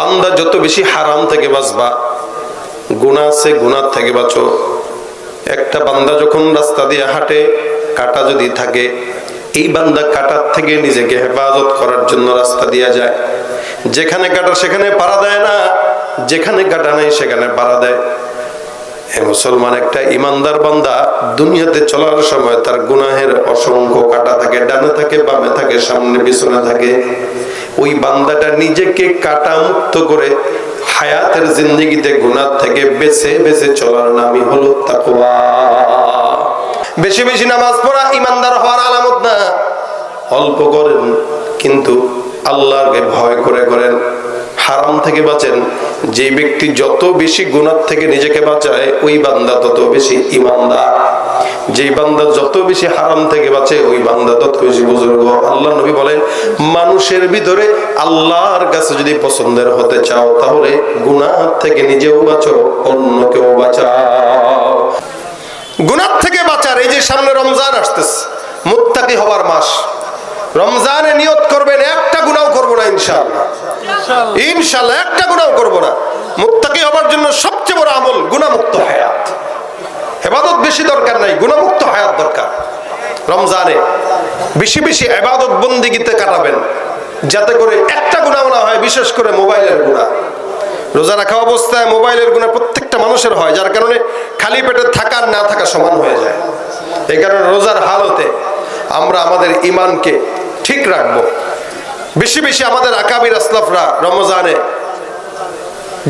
বান্দা যত বেশি হারাম থেকে বাঁচবা গুণা আছে গুণার থেকে বাঁচো। একটা বান্দা যখন রাস্তা দিয়ে হাঁটে, কাটা যদি থাকে, এই বান্দা কাটার থেকে নিজেকে হেফাজত করার জন্য রাস্তা দিয়া যায়। যেখানে কাটা সেখানে পাড়া দেয় না, যেখানে কাটা নেই সেখানে পাড়া দেয়। মুসলমান একটা ইমানদার বান্দা, দুনিয়াতে চলার সময় তার গুনাহের অসংখ্য কাটা থাকে, ডানে থাকে, বামে থাকে, সামনে, পিছনে থাকে। ওই বান্দাটা নিজেকে কাটা মুক্ত করে হায়াতের জিন্দগিতে গুনার থেকে বেছে বেছে চলার নামই হলো তাকওয়া। বেশি বেশি নামাজ পড়া ইমানদার হওয়ার আলামত না। অল্প করেন, কিন্তু আল্লাহকে ভয় করে করেন। হারাম থেকে বাঁচেন যে ব্যক্তি যত বেশি গুণার থেকে নিজেকে বাঁচায়, ওই বান্দা তত বেশি ইমানদার যেই বান্দা যত বেশি হারাম থেকে বাঁচে, ওই বান্দা তত বেশি বুজুর্গ। আল্লাহ নবী বলেন, মানুষের ভিতরে আল্লাহর কাছে যদি পছন্দের হতে চাও, তাহলে গুণার থেকে নিজেও বাঁচো, অন্যকেও বাঁচাও। গুণার থেকে বাঁচার, এই যে সামনে রমজান আসতেছে, মুত্তাকি হবার মাস। রমজানে নিয়ত করবেন একটা গুনাও করব না ইনশাআল্লাহ। ইনশাআল্লাহ। একটা গুনাও করব না। মুত্তাকি হবার জন্য সবচেয়ে বড় আমল গুণামুক্ত হায়াত। এবাদত বেশি দরকার নাই গুণামুক্ত হায়াত দরকার। রমজানে বেশি বেশি এবাদত বন্দিগিতে কাটাবেন যাতে করে একটা গুণাও না হয় বিশেষ করে মোবাইলের গুণা। রোজা রাখা অবস্থায় মোবাইলের গুণা প্রত্যেকটা মানুষের হয় যার কারণে খালি পেটে থাকার না থাকা সমান হয়ে যায়। এই কারণে রোজার হালতে আমরা আমাদের ইমানকে ঠিক রাখব। বেশি বেশি আমাদের আকাবির আসলাফরা রমজানে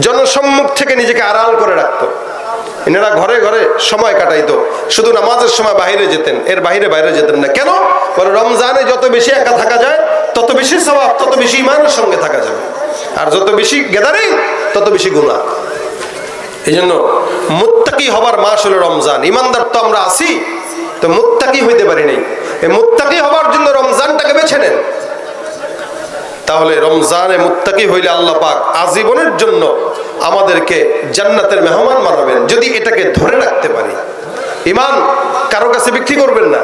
জনসম্মুখ থেকে নিজেকে আড়াল করে রাখতো। এনারা ঘরে ঘরে সময় কাটাইতো। শুধু নামাজের সময় বাইরে যেতেন, এর বাইরে বাইরে যেতেন না। কেন? রমজানে যত বেশি একা থাকা যায়, তত বেশি স্বভাব তত বেশি ইমানের সঙ্গে থাকা যাবে। আর যত বেশি গেদারিং তত বেশি গুণা এই জন্য মুত্তাকি হবার মাস হলো রমজান। ইমানদার তো আমরা আছি, তো মুত্তাকি হইতে পারি নাই। এই মুত্তাকি হবার জন্য রমজানটাকে বেছে নেন। তাহলে রমজানে মুত্তাকি হইলে আল্লাহ পাক আজীবনের জন্য আমাদেরকে জান্নাতের মেহমান বানাবেন, যদি এটাকে ধরে রাখতে পারি। ইমান কারও কাছে বিক্রি করবেন না।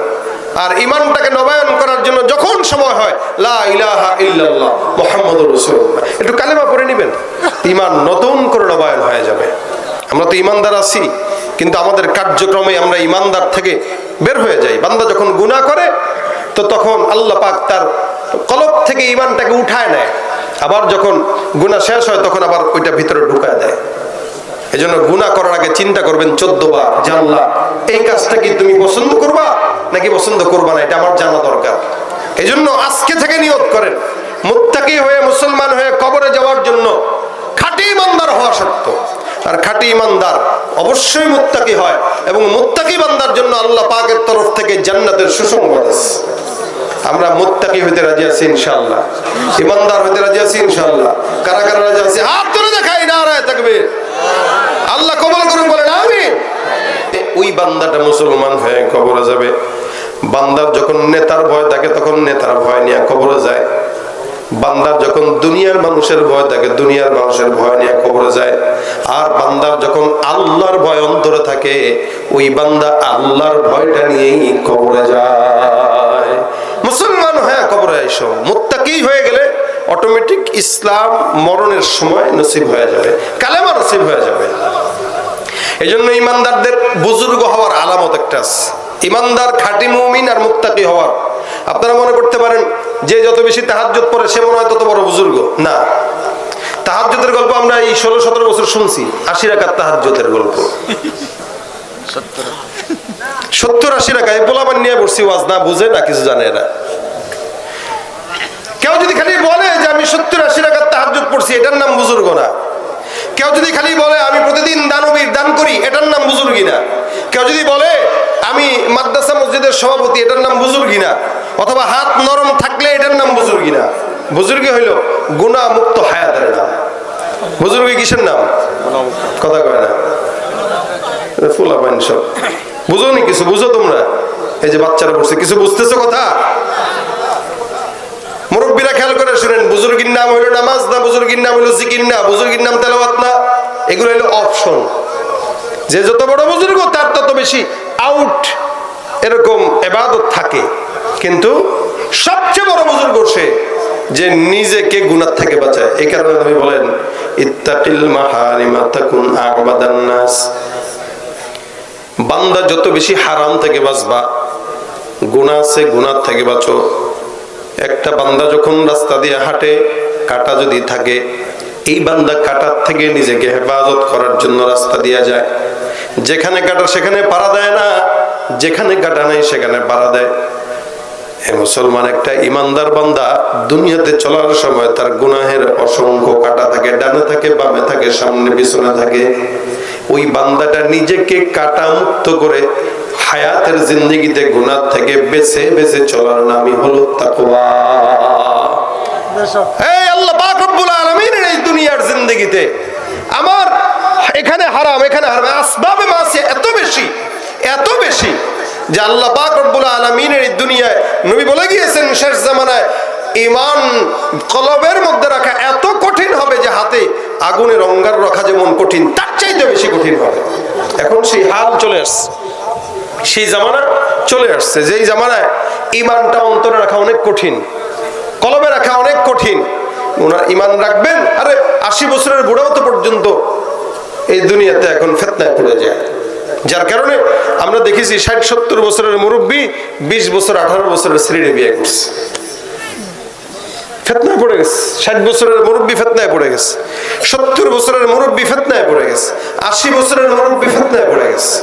আর ইমানটাকে নবায়ন করার জন্য যখন সময় হয়, লা ইলাহা ইল্লাল্লাহ, মুহাম্মাদুর একটু কালেমা পড়ে নেবেন। ইমান নতুন করে নবায়ন হয়ে যাবে। আমরা তো ইমানদার আছি, কিন্তু আমাদের কার্যক্রমে আমরা ইমানদার থেকে বের হয়ে যাই বান্দা যখন গুনাহ করে, তো তখন আল্লাহ পাক তার কলব থেকে ইমানটাকে উঠায় নেয়। আবার যখন গুণা শেষ হয়, তখন আবার ওইটা ভিতরে ঢুকায় দেয়। এই জন্য গুণা করার আগে চিন্তা করবেন চোদ্দ বার জানলা এই কাজটা কি তুমি পছন্দ করবা, নাকি পছন্দ করবা না, এটা আমার জানা দরকার। এই আজকে থেকে নিয়োগ করেন। মুত্তাকি হয়ে, মুসলমান হয়ে কবরে যাওয়ার জন্য খাঁটি ইমানদার হওয়া সত্য আর খাঁটি ইমানদার অবশ্যই মুত্তাকি হয় এবং মুত্তাকি বান্দার জন্য আল্লাহ পাকের তরফ থেকে জান্নাতের সুসংবাদ আছে। আমরা মুত্তাকি হইতে রাজি আছি ইনশাআল্লাহ। ইমানদার হইতে রাজি আছি ইনশাআল্লাহ। কারা কারা রাজি আছি। হাত তুলে দেখাই না রায় থাকবে আল্লাহ কবল করুন, বলেন আমিন। ওই বান্দাটা মুসলমান হয়ে কবরে যাবে। বান্দার যখন নেতার ভয় থাকে, তখন নেতার ভয় নিয়ে কবরে যায়। বান্দার যখন দুনিয়ার মানুষের ভয় থাকে, দুনিয়ার মানুষের ভয় নিয়ে কবরে যায়, আর বান্দার যখন আল্লাহর ভয় অন্তরে থাকে, ওই বান্দা আল্লাহর ভয়টা নিয়েই কবরে যায়। মুসলমান হয়ে কবরে এসো মুত্তাকি হয়ে গেলে অটোমেটিক ইসলাম মরণের সময় নসিব হয়ে যাবে, কালেমা নসিব হয়ে যাবে। এই জন্য ইমানদারদের বুজুর্গ হওয়ার আলামত একটা আছে। ইমানদার খাঁটি মুমিন আর মুত্তাকি হওয়ার আপনারা মনে করতে পারেন যে যত বেশি তাহাজ্জুদ পড়ে সে মনে হয় তত বড় বুজুর্গ? না। তাহাজ্জুদের গল্প আমরা এই ষোলো, সতেরো বছর শুনছি। আশি রাখার তাহাজ্জুদের গল্প। সত্তর, আশি টাকায় পোলাবান নিয়ে পড়ছি ওয়াজ না বুঝে না কিছু জানে এরা কেউ যদি খালি বলে যে আমি সত্তর, আশি টাকার তাহাজ্জুদ পড়ছি, এটার নাম বুজুর্গ না। কেউ যদি খালি বলে আমি প্রতিদিন দানবীর দান করি, এটার নাম বুজুর্গি না। কেউ যদি বলে আমি মাদ্রাসা মসজিদের সভাপতি এটার নাম বুজুর্গি না অথবা হাত নরম থাকলে এটার নাম বুজুর্গি না বুজুর্গি হইল গুণা মুক্ত হায়াতের নাম। বুজুর্গি কিসের নাম? কথা কয় না। ফুলা পাইন সব বুঝো নি কিছু বুঝো তোমরা। এই যে বাচ্চারা বসছে কিছু বুঝতেছো কথা? মুরব্বীরা খেয়াল করে শুনেন বুজুর্গির নাম হইল নামাজ না বুজুর্গির নাম হইল জিকির? না বুজুর্গির নাম তেলাওয়াত না? এগুলো হইল অপশন। যে যত বড় বুজুর্গ তার তত বেশি আউট এরকম এবাদত থাকে। কিন্তু সবচেয়ে বড় বুজুর্গ সে যে নিজেকে গুণার থেকে বাঁচায়। এই কারণে আমি বলেন, ইত্তাকিল মাহারিমা তাকুন আবাদান নাস। বান্দা যত বেশি হারাম থেকে বাঁচবা গুণা আছে গুনার থেকে বাঁচো। একটা বান্দা যখন রাস্তা দিয়ে হাঁটে, কাটা যদি থাকে, এই বান্দা কাটার থেকে নিজেকে হেফাজত করার জন্য রাস্তা দিয়ে যায়। যেখানে কাটা সেখানে পাড়া দেয় না। যেখানে কাটা নেই সেখানে পাড়া দেয়। এ মুসলমান একটা ইমানদার বান্দা দুনিয়াতে চলার সময় তার গুনাহের অসংখ্য কাটা থাকে ডানে থাকে বামে থাকে সামনে পিছনে থাকে। ওই বান্দাটা নিজেকে কাটা মুক্ত করে হায়াতের জিন্দগিতে গুনার থেকে বেছে বেছে চলার নামই হলো তাকওয়া। এই আল্লাহ পাক রব্বুল আলামিনের এই দুনিয়ার জিন্দগিতে। আমার এখানে হারাম এখানে হারাম। আসবাবে মাসে এত বেশি এত বেশি যে আল্লাহ পাক রব্বুল আলামিনের এই দুনিয়ায় নবী বলে গিয়েছেন, শেষ জামানায় ইমান কলবের মধ্যে রাখা এত কঠিন হবে যে হাতে আগুনের অঙ্গার রাখা যেমন কঠিন, তার চাইতে বেশি কঠিন হবে। এখন সেই হাল চলে আসছে। সেই জামানা চলে আসছে। যেই জামানায় ইমানটা অন্তরে রাখা অনেক কঠিন কলমে রাখা অনেক কঠিন, ওনার ইমান রাখবেন। আরে আশি বছরের বুড়াও তো পর্যন্ত এই দুনিয়াতে এখন ফেতনায় পড়ে যায়। যার কারণে আমরা দেখেছি ষাট, সত্তর বছরের মুরব্বী, বিশ বছর, আঠারো বছরের শ্রেণি বিয়ে করছে। পড়ে গেছে। ষাট বছরের পড়ে গেছে। সত্তর বছরের পড়ে গেছে। আশি বছরের পড়ে গেছে।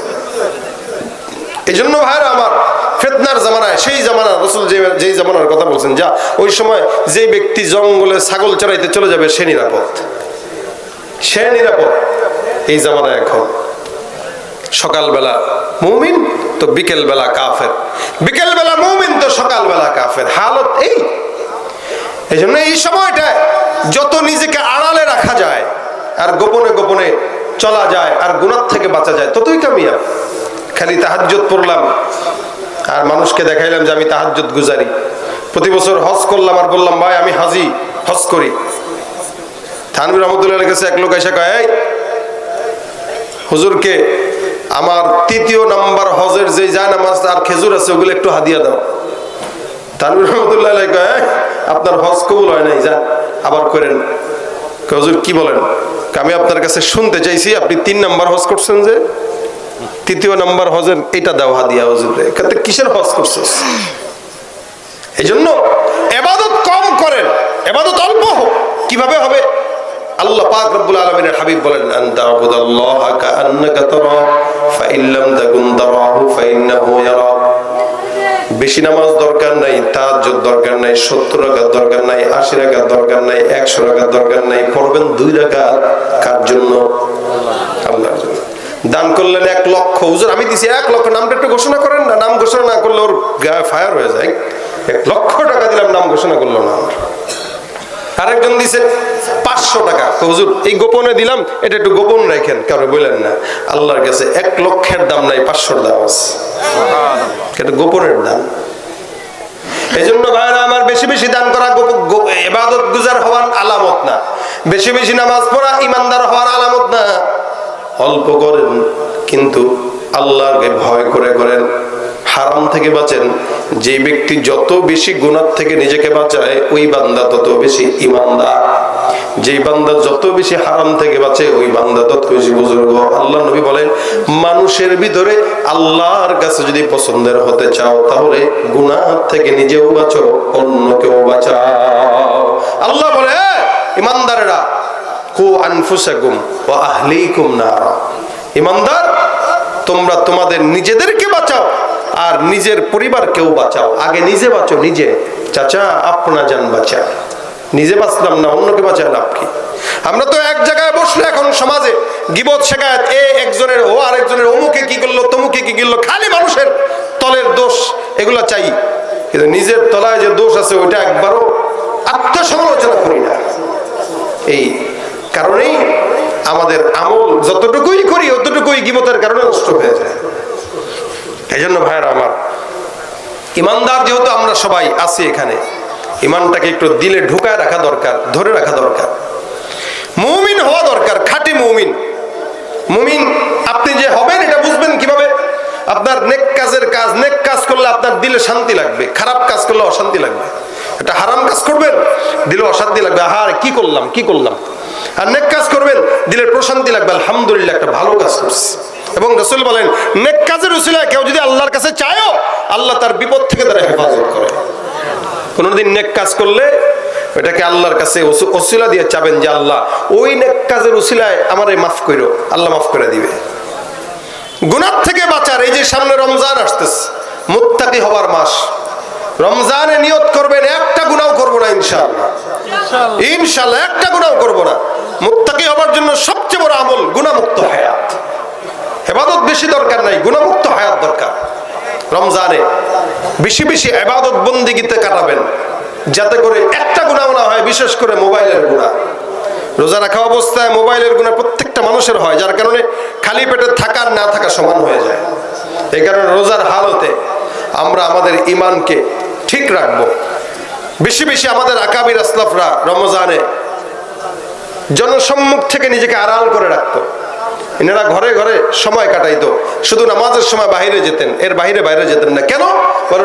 এই জন্য আমার সেই জামানা যে যেই জামানার কথা বলছেন, যা ওই সময় যে ব্যক্তি জঙ্গলে ছাগল চড়াইতে চলে যাবে, সে নিরাপদ। সে নিরাপদ। এই জামানায় এখন সকালবেলা মুমিন তো বিকেলবেলা কাফের। বিকেল বেলা মুমিন তো সকালবেলা কাফের। হালত এই। এই জন্য এই সময়টায় যত নিজেকে আড়ালে রাখা যায় আর গোপনে গোপনে চলা যায় আর গুণার থেকে বাঁচা যায় ততই কামিয়া খালি তাহাজ্জত পড়লাম আর মানুষকে দেখাইলাম যে আমি তাহাজ্জত গুজারি। প্রতি বছর হজ করলাম আর বললাম ভাই আমি হাজি হজ করি। থানবির রহমতুল্লাহ কাছে এক লোক এসে কয় "এই, হুজুরকে আমার তৃতীয় নাম্বার হজের যে যায় নামাজ আর খেজুর আছে, ওগুলো একটু হাদিয়া দাও। তানবির রহমতুল্লাহ আপনার হজ কবুল হয় নাই, যান, আবার করেন। হুজুর, কি বলেন? আমি আপনার কাছে শুনতে চাইছি, আপনি তিন নাম্বার হজ করছেন যে, তৃতীয় নাম্বার হজের এটা দাও হাদিয়া, হুজুরে। এখানে কিসের হজ করছিস? এই জন্য এবাদত কম করেন, এবাদত অল্প হোক। কীভাবে হবে? আল্লাহ পাক রব্বুল আলামিনের হাবিব বলেন কাআন্নাকা তারা তাকুন তারাহু ইয়ারাক বেশি নামাজ দরকার নাই, তাহাজ্জুদ দরকার নাই, সত্তর রাকাত দরকার নাই, আশি রাকাত দরকার নাই, একশো রাকাত দরকার নাই, পড়বেন দুই রাকাত, কার জন্য? আল্লাহর জন্য। দান করলেন এক লক্ষ। হুজুর, আমি দিছি এক লক্ষ, নামটা একটু ঘোষণা করেন না, নাম ঘোষণা না করলে ওর ফায়ার হয়ে যায়। এক লক্ষ টাকা দিলাম, নাম ঘোষণা করল না। আমার আরেকজন দিছে পাঁচশো টাকা। তো হুজুর এই গোপনে দিলাম এটা একটু গোপন রাখেন কারও বললেন না। আল্লাহর কাছে এক লক্ষের দাম নাই পাঁচশোর দাম আছে। এটা গোপনের দাম। এই জন্য ভাইরা আমার বেশি বেশি দান করা এবাদত গুজার হওয়ার আলামত না। বেশি বেশি নামাজ পড়া ইমানদার হওয়ার আলামত না। অল্প করেন কিন্তু আল্লাহকে ভয় করে করেন। হারাম থেকে বাঁচেন যে ব্যক্তি যত বেশি গুণার থেকে নিজেকে বাঁচায় ওই বান্দা তত বেশি ইমানদার যেই বান্দা যত বেশি হারাম থেকে বাঁচে ওই বান্দা তত বেশি বুজুর্গ। আল্লাহ নবী বলেন মানুষের ভিতরে আল্লাহর কাছে যদি পছন্দের হতে চাও তাহলে গুনাহ থেকে নিজেও বাঁচো অন্যকেও বাঁচাও। আল্লাহ বলে "এ, ইমানদারেরা কু আনফুসাকুম ওয়া আহলিকুম ইমানদার তোমরা তোমাদের নিজেদেরকে বাঁচাও আর নিজের পরিবারকেও বাঁচাও। আগে নিজে বাঁচো, নিজে। চাচা, আপনা যান বাঁচা নিজে বাঁচলাম না, অন্যকে বাঁচায় লাভ কি? আমরা তো এক জায়গায় বসলে এখন সমাজে গিবত, শেখায়ত, এ একজনের ও আরেকজনের, অমুকে কি করল, তমুকে কি করল, খালি মানুষের তলের দোষ, এগুলা চাই। কিন্তু নিজের তলায় যে দোষ আছে, ওইটা একবারও আত্মসমালোচনা করি না। এই কারণেই আমাদের আমল যতটুকুই করি, অতটুকুই গিবতের কারণে নষ্ট হয়ে যায়। এই জন্য ভাইয়েরা আমার, ইমানদার যেহেতু আমরা সবাই আছি এখানে, ইমানটাকে একটু দিলে ঢুকায় রাখা দরকার, ধরে রাখা দরকার। মুমিন হওয়া দরকার, খাঁটি মুমিন। মুমিন, আপনি যে হবেন এটা বুঝবেন কীভাবে? আপনার নেক কাজের কাজ, নেক কাজ করলে আপনার দিলে শান্তি লাগবে, খারাপ কাজ করলে অশান্তি লাগবে। এটা হারাম কাজ করবেন, দিলে অশান্তি লাগবে। আহার কি করলাম কি করলাম? আর নেক কাজ করবেন, দিলে প্রশান্তি লাগবে। আলহামদুলিল্লাহ, একটা ভালো কাজ করছে। এবং রসুল বলেন, নেক কাজের উসিলায় কেউ যদি আল্লাহর কাছে চায়ও, আল্লাহ তার বিপদ থেকে তারা হেফাজত করে। কোনোদিন নেক কাজ করলে ওটাকে আল্লাহর কাছে ওসি- ওসিলা দিয়ে চাবেন যে আল্লাহ, ওই নেক কাজের উসিলায় আমারে মাফ করো আল্লাহ মাফ করে দিবে। গুনার থেকে বাঁচার, এই যে সামনে রমজান আসতেছে, মুত্তাকি হবার মাস, রমজানে নিয়ত করবেন, একটা গুনাও করব না ইনশাআল্লাহ। ইনশাআল্লাহ, একটা গুনাও করব না মুত্তাকি হবার জন্য সবচেয়ে বড় আমল গুনামুক্ত হায়াত এবাদত বেশি দরকার নাই গুণামুক্ত হায়াত দরকার। রমজানে বেশি বেশি এবাদত বন্দিগিতে কাটাবেন। যাতে করে একটা গুণা না হয়, বিশেষ করে মোবাইলের গুণা রোজা রাখা অবস্থায় মোবাইলের গুণা প্রত্যেকটা মানুষের হয়, যার কারণে খালি পেটে থাকার না থাকা সমান হয়ে যায়। এই কারণে রোজার হালতে আমরা আমাদের ইমানকে ঠিক রাখব। বেশি বেশি আমাদের আকাবির আসলাফরা রমজানে জনসম্মুখ থেকে নিজেকে আড়াল করে রাখতো। এনারা ঘরে ঘরে সময় কাটাইতো। শুধু নামাজের সময় বাইরে যেতেন, এর বাইরে বাইরে যেতেন না। কেন?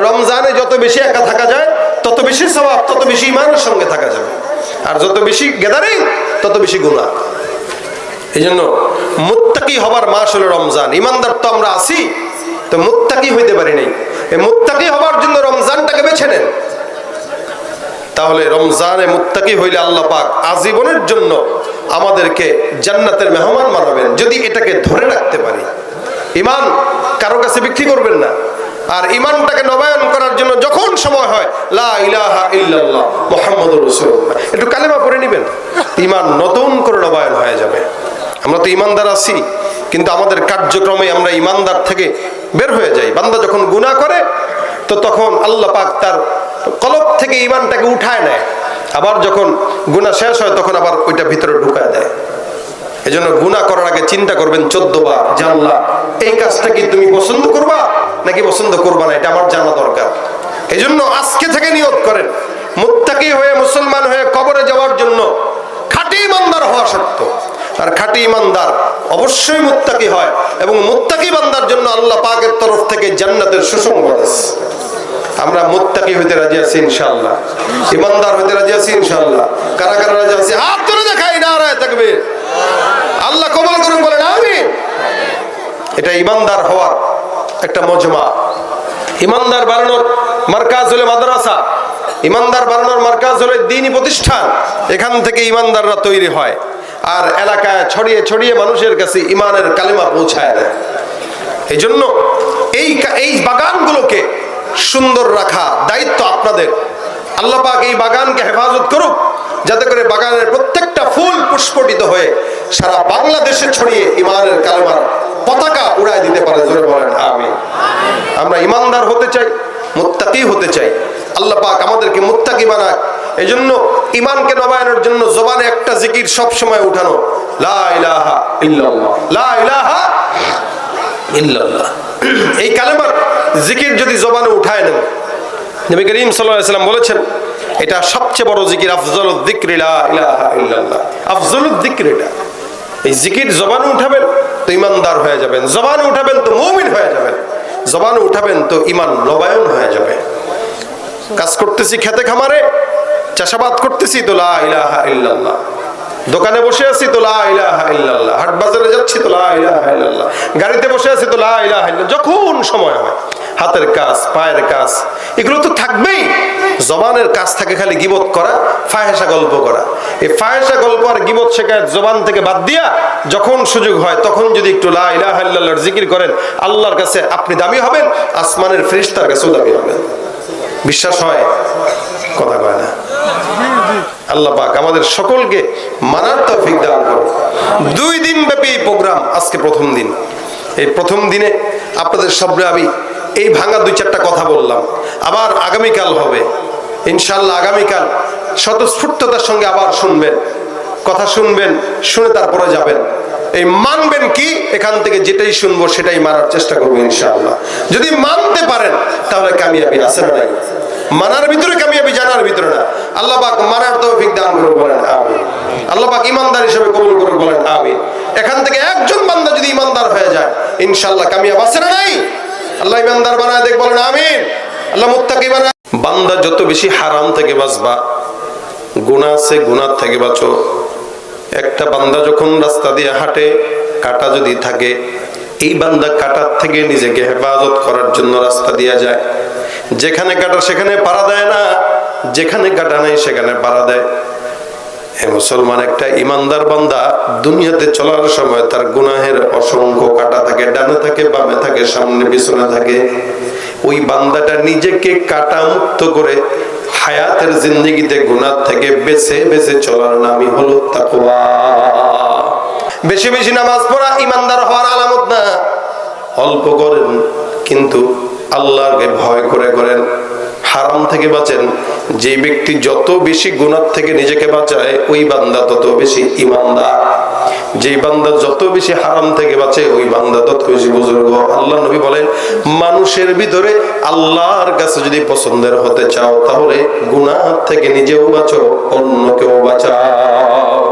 রমজানে যত বেশি একা থাকা যায়, তত বেশি স্বভাব তত বেশি ইমানের সঙ্গে থাকা যাবে। আর যত বেশি গ্যাদারিং তত বেশি গুণা এই জন্য মুত্তাকি হবার মাস হলো রমজান। ইমানদার তো আমরা আছি, তো মুত্তাকি হইতে পারি নাই। এই মুত্তাকি হবার জন্য রমজানটাকে বেছে নেন। তাহলে রমজানে মুত্তাকি হইলে আল্লাহ পাক আজীবনের জন্য আমাদেরকে জান্নাতের মেহমান বানাবেন, যদি এটাকে ধরে রাখতে পারি। ইমান কারও কাছে বিক্রি করবেন না। আর ইমানটাকে নবায়ন করার জন্য যখন সময় হয়, লা ইলাহা একটু কালেমা পড়ে নেবেন। ইমান নতুন করে নবায়ন হয়ে যাবে। আমরা তো ইমানদার আছি, কিন্তু আমাদের কার্যক্রমে আমরা ইমানদার থেকে বের হয়ে যাই। বান্দা যখন গুনাহ করে, তো তখন আল্লাহ পাক তার কলব থেকে ইমানটাকে উঠায় নেয়। আবার যখন গুনাহ শেষ হয়, তখন আবার ওইটা ভিতরে ঢুকায় দেয়। এই জন্য গুণা করার আগে চিন্তা করবেন চোদ্দ বার জানলা এই কাজটা কি তুমি পছন্দ করবা, নাকি পছন্দ করবা না? এটা আমার জানা দরকার। এই জন্য আজকে থেকে নিয়ত করেন, মুত্তাকি হয়ে, মুসলমান হয়ে কবরে যাওয়ার জন্য খাঁটি ইমানদার হওয়া সত্য। আর খাঁটি ইমানদার অবশ্যই মুত্তাকি হয় এবং মুত্তাকি বান্দার জন্য আল্লাহ পাকের তরফ থেকে জান্নাতের সুসংবাদ আমরা মুত্তাকি হইতে রাজি আছি ইনশাল্লাহ ইমানদার হইতে রাজি আছি ইনশাআল্লাহ। কারা কারা রাজি আছি। হাত তুলে দেখাই না রায় থাকবে আল্লাহ কবল করুন, বলেন আমি এটা ইমানদার হওয়ার একটা মজমা। ইমানদার বাড়ানোর মার্কাজ হলে মাদ্রাসা। ইমানদার বাড়ানোর মার্কাজ হলে দিনই প্রতিষ্ঠান। এখান থেকে ইমানদাররা তৈরি হয়। আর এলাকায় ছড়িয়ে ছড়িয়ে মানুষের কাছে ইমানের কালিমা পৌঁছায় দেয়। এই জন্য এই এই বাগানগুলোকে সুন্দর রাখা দায়িত্ব আপনাদের। আল্লাহ পাক এই বাগানকে হেফাজত করুক, যাতে করে বাগানের প্রত্যেকটা ফুল পুষ্পটিত হয়ে সারা বাংলাদেশে ছড়িয়ে ইমানের কালেমার পতাকা উড়ায় দিতে পারে। আমি আমরা ইমানদার হতে চাই, মুত্তাকি হতে চাই। আল্লাহ পাক আমাদেরকে মুত্তাকি বানাক। এই জন্য ইমানকে নবায়নের জন্য জবানে একটা জিকির সব সময় উঠানো, লা ইলাহা ইল্লাল্লাহ। লা ইলাহা ইল্লাল্লাহ। এই কালেমার জিকির যদি জবানে উঠায় নেন। নবী করিম সাল্লাম বলেছেন, এটা সবচেয়ে বড় জিকির আফজল আফজল এটা। এই জিকির জবানে উঠাবেন তো ইমানদার হয়ে যাবেন, জবানে উঠাবেন তো মুমিন হয়ে যাবেন, জবানে উঠাবেন তো ইমান নবায়ন হয়ে যাবে। কাজ করতেছি খেতে খামারে, চাষাবাদ করতেছি তো লা ইলাহা ইল্লাল্লাহ। দোকানে বসে আছি তো হাট বাজারে যাচ্ছি তো লা ইলাহা ইল্লাল্লাহ, গাড়িতে বসে আছি তো যখন সময় হয়, হাতের কাজ, পায়ের কাজ, এগুলো তো থাকবেই, জবানের কাজ থাকে খালি গিবত করা ফাহেসা গল্প করা। এই ফাহেসা গল্প আর গিবত শেখায় জবান থেকে বাদ দিয়া, যখন সুযোগ হয়, তখন যদি একটু লা ইলাহা ইল্লাল্লাহর জিকির করেন, আল্লাহর কাছে আপনি দামি হবেন, আসমানের ফেরেশতার কাছেও দামি হবেন। বিশ্বাস হয়? কথা কয় না। আল্লাহ পাক আমাদের সকলকে মানার তৌফিক দান করুন। দুই দিন ব্যাপী এই প্রোগ্রাম আজকে প্রথম দিন। এই প্রথম দিনে আপনাদের সামনে আমি এই ভাঙা দুই চারটা কথা বললাম। আবার আগামীকাল হবে। ইনশাল্লাহ আগামীকাল স্বতঃস্ফূর্ততার সঙ্গে আবার শুনবেন। কথা শুনবেন, শুনে তারপরে যাবেন। এই মানবেন কি? এখান থেকে যেটাই শুনব সেটাই মানার চেষ্টা করব ইনশাআল্লাহ। যদি মানতে পারেন, তাহলে কামিয়াবি আছে না মানার ভিতরে কামিয়াবি, জানার ভিতরে না। আল্লাহ পাক মানার তৌফিক দান করুন বলেন, আমিন। আল্লাহ পাক ইমানদার হিসেবে কবুল করুন বলেন, আমিন। এখান থেকে একজন বান্দা যদি ইমানদার হয়ে যায়, ইনশাআল্লাহ কামিয়াব আছে না নাই? আল্লাহ ইমানদার বানায় দেখ, বলেন, আমিন। আল্লাহ মুত্তাকি বানায় বান্দা যত বেশি হারাম থেকে বাঁচবা, গুনাহ আছে, গুনাহ থেকে বাঁচো। একটা বান্দা যখন রাস্তা দিয়ে হাঁটে, কাটা যদি থাকে, এই বান্দা কাটার থেকে নিজেকে হেফাজত করার জন্য রাস্তা দিয়ে যায়। যেখানে কাটা সেখানে পাড়া দেয় না, যেখানে কাটা নেই সেখানে পাড়া দেয়। এ মুসলমান একটা ইমানদার বান্দা, দুনিয়াতে চলার সময় তার গুনাহের অসংখ্য কাটা থাকে, ডানে থাকে, বামে থাকে, সামনে, পিছনে থাকে। ওই বান্দাটা নিজেকে কাটা মুক্ত করে হায়াতের জিন্দগিতে গুনার থেকে বেছে বেছে চলার নামই হলো তাকওয়া। বেশি বেশি নামাজ পড়া ইমানদার হওয়ার আলামত না। অল্প করেন, কিন্তু আল্লাহকে ভয় করে করেন। হারাম থেকে বাঁচেন। যে ব্যক্তি যত বেশি গুণার থেকে নিজেকে বাঁচায়, ওই বান্দা তত বেশি ইমানদার যে বান্দা যত বেশি হারাম থেকে বাঁচে, ওই বান্দা তত বেশি বুজুর্গ। আল্লাহ নবী বলেন, মানুষের ভিতরে আল্লাহর কাছে যদি পছন্দের হতে চাও, তাহলে গুণার থেকে নিজেও বাঁচো অন্যকেও বাঁচাও